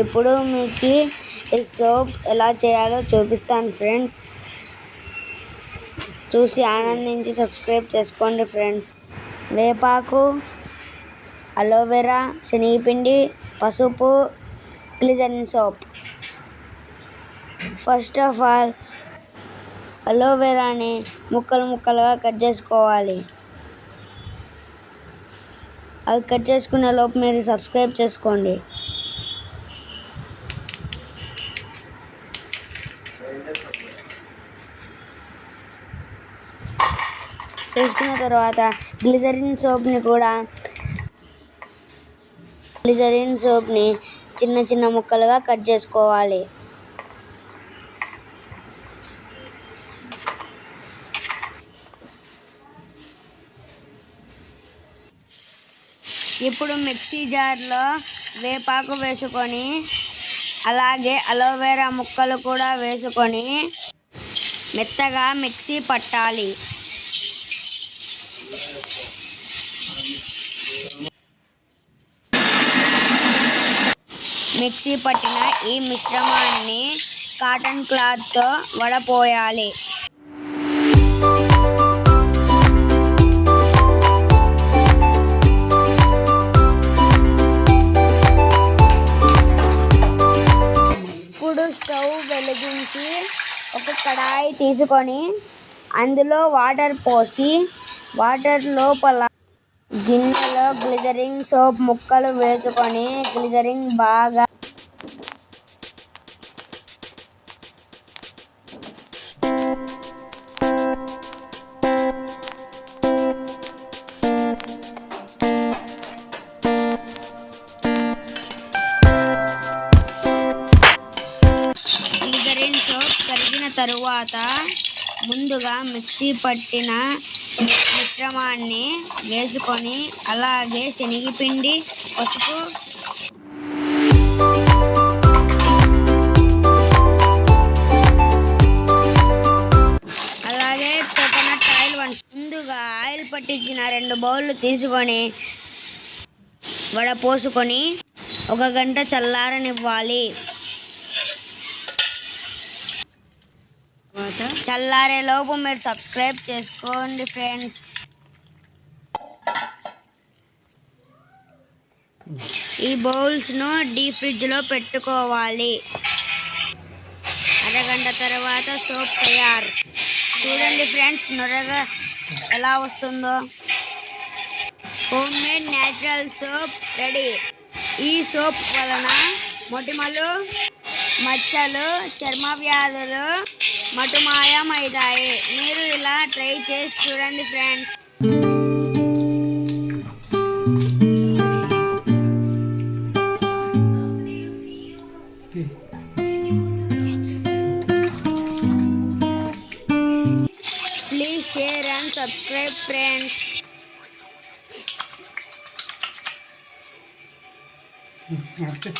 ఇప్పుడు మీకు ఈ సోప్ ఎలా చేయాలో చూపిస్తాను ఫ్రెండ్స్ చూసి ఆనందించి సబ్స్క్రైబ్ చేసుకోండి ఫ్రెండ్స్ వేపాకు అలోవెరా శనగపిండి పసుపు glycerin soap first of all అలోవెరాని ముక్కలు ముక్కలుగా కట్ చేసుకోవాలి. అవి కట్ చేసుకునే లోపు మీరు సబ్స్క్రైబ్ చేసుకోండి. చేసుకున్న తర్వాత గ్లిజరిన్ సోప్ని కూడా గ్లిజరిన్ సోప్ని చిన్న చిన్న ముక్కలుగా కట్ చేసుకోవాలి. ఇప్పుడు మిక్సీ జార్లో వేపాకు వేసుకొని అలాగే అలోవెరా ముక్కలు కూడా వేసుకొని మెత్తగా మిక్సీ పట్టాలి. మిక్సీ పట్టిన ఈ మిశ్రమాన్ని కాటన్ క్లాత్తో వడపోయాలి. ఇప్పుడు స్టవ్ వెలిగించి ఒక కడాయి తీసుకొని అందులో వాటర్ పోసి వాటర్ లోపల గిన్నెలో గ్లిజరింగ్ సోప్ ముక్కలు వేసుకొని గ్లిజరింగ్ బాగా తరువాత ముందుగా మిక్సీ పట్టిన మిశ్రమాన్ని వేసుకొని అలాగే శనగపిండి పసుపు అలాగే కోకోనట్ ఆయిల్ ముందుగా ఆయిల్ పట్టించిన రెండు బౌళ్ళు తీసుకొని వడపోసుకొని ఒక గంట చల్లారనివ్వాలి. చల్లారే లోపు మీరు సబ్స్క్రైబ్ చేసుకోండి ఫ్రెండ్స్. ఈ బౌల్స్ను డీ ఫ్రిడ్జ్లో పెట్టుకోవాలి. అరగంట తర్వాత సోప్ తయారు. చూడండి ఫ్రెండ్స్ నొరగా ఎలా వస్తుందో. Home made natural soap ready. ఈ సోప్ వలన మొటిమలు మచ్చలు చర్మ వ్యాధులు మటుమాయమవుతాయి మీరు ఇలా ట్రై చేసి చూడండి friends. Please share and subscribe friends Okay.